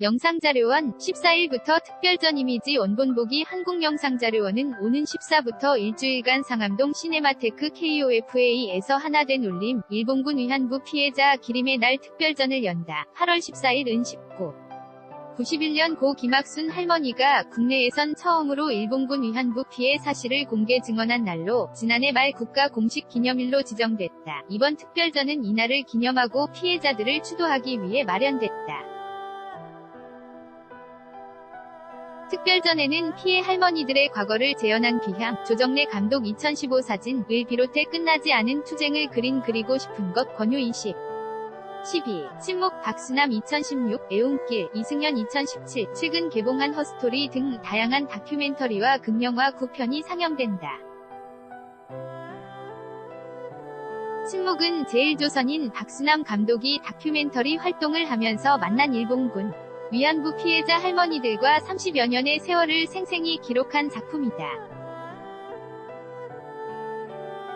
영상자료원 14일부터 특별전 이미지 원본보기 한국영상자료원은 오는 14부터 일주일간 상암동 시네마테크 KOFA에서 하나된 울림 일본군 위안부 피해자 기림의 날 특별전을 연다. 8월 14일 은 19. 91년 고 김학순 할머니가 국내에선 처음으로 일본군 위안부 피해 사실을 공개 증언한 날로 지난해 말 국가 공식 기념일로 지정됐다. 이번 특별전은 이날을 기념하고 피해자들을 추도하기 위해 마련됐다. 특별전에는 피해 할머니들의 과거를 재현한 귀향, 조정래 감독 2015 사진을 비롯해 끝나지 않은 투쟁을 그린 그리고 싶은 것 권유 20. 12. 침묵 박수남 2016, 애웅길, 이승연 2017, 최근 개봉한 허스토리 등 다양한 다큐멘터리와 극영화 9편이 상영된다. 침묵은 제일조선인 박수남 감독이 다큐멘터리 활동을 하면서 만난 일본군 위안부 피해자 할머니들과 30여 년의 세월을 생생히 기록한 작품이다.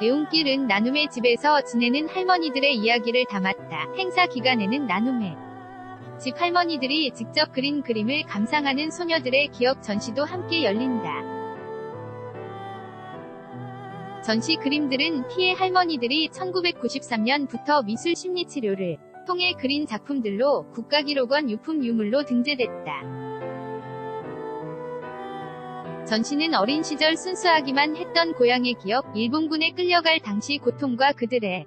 내용길은 나눔의 집에서 지내는 할머니들의 이야기를 담았다. 행사 기간에는 나눔의 집 할머니들이 직접 그린 그림을 감상하는 소녀들의 기억 전시도 함께 열린다. 전시 그림들은 피해 할머니들이 1993년부터 미술 심리 치료를 통해 그린 작품들로 국가기록원 유품 유물로 등재됐다. 전시는 어린 시절 순수하기만 했던 고향의 기억, 일본군에 끌려갈 당시 고통과 그들의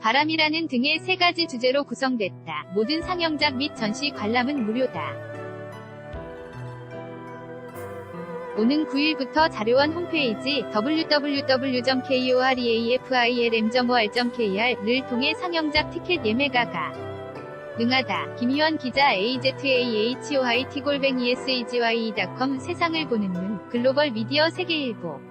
바람이라는 등의 세 가지 주제로 구성됐다. 모든 상영작 및 전시 관람은 무료다. 오는 9일부터 자료원 홈페이지 www.koreafilm.or.kr을 통해 상영작 티켓 예매가 능하다. 김희원 기자 AZAHOIT골뱅이 SEGYE.com 세상을 보는 눈 글로벌 미디어 세계일보